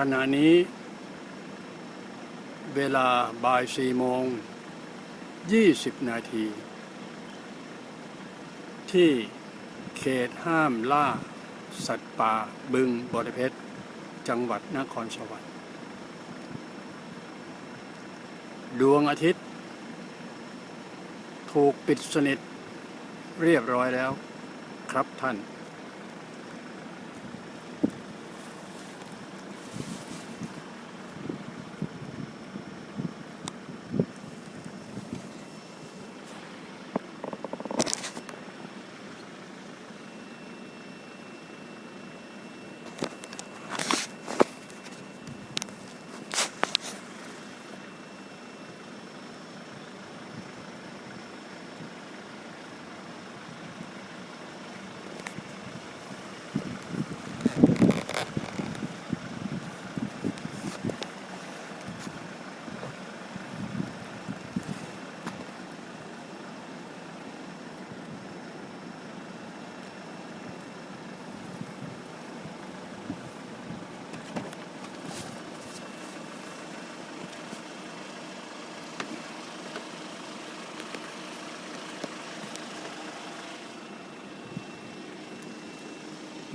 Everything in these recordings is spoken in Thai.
ขณะนี้ เวลาบ่ายสี่โมงยี่สิบนาที ที่เขตห้ามล่า สัตว์ป่าบึงบรเพชรจังหวัดนครสวรรค์ดวงอาทิตย์ ถูกปิดสนิทเรียบร้อยแล้วครับท่าน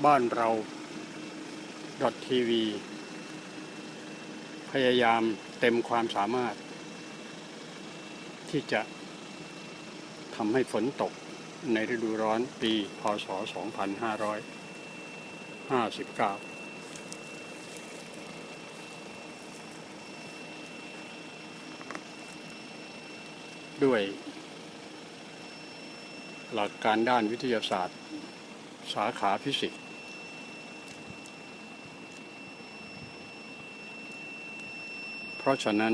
บ้านเราทีวีพยายามเต็มความสามารถ ที่จะทำให้ฝนตกในฤดูร้อนปี พศ 2559ด้วย หลักการด้านวิทยาศาสตร์ สาขาฟิสิกส์ เพราะฉะนั้น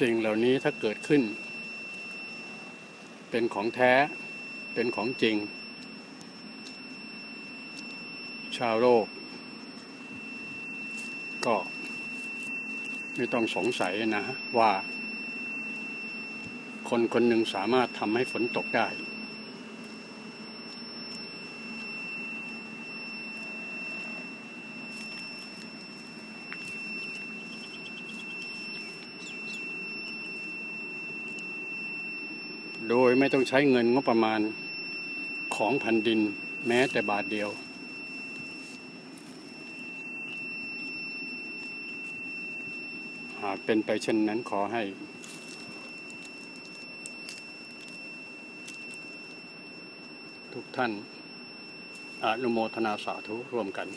สิ่งเหล่านี้ถ้าเกิดขึ้น เป็นของแท้เป็นของจริง ชาวโลก ก็ไม่ต้องสงสัยนะว่า คนคนหนึ่งสามารถทำให้ฝนตกได้ โดยไม่ต้องใช้เงินงบประมาณของแผ่นดินแม้แต่บาทเดียว หากเป็นไปเช่นนั้นขอให้ ทุกท่านอนุโมทนาสาธุร่วมกัน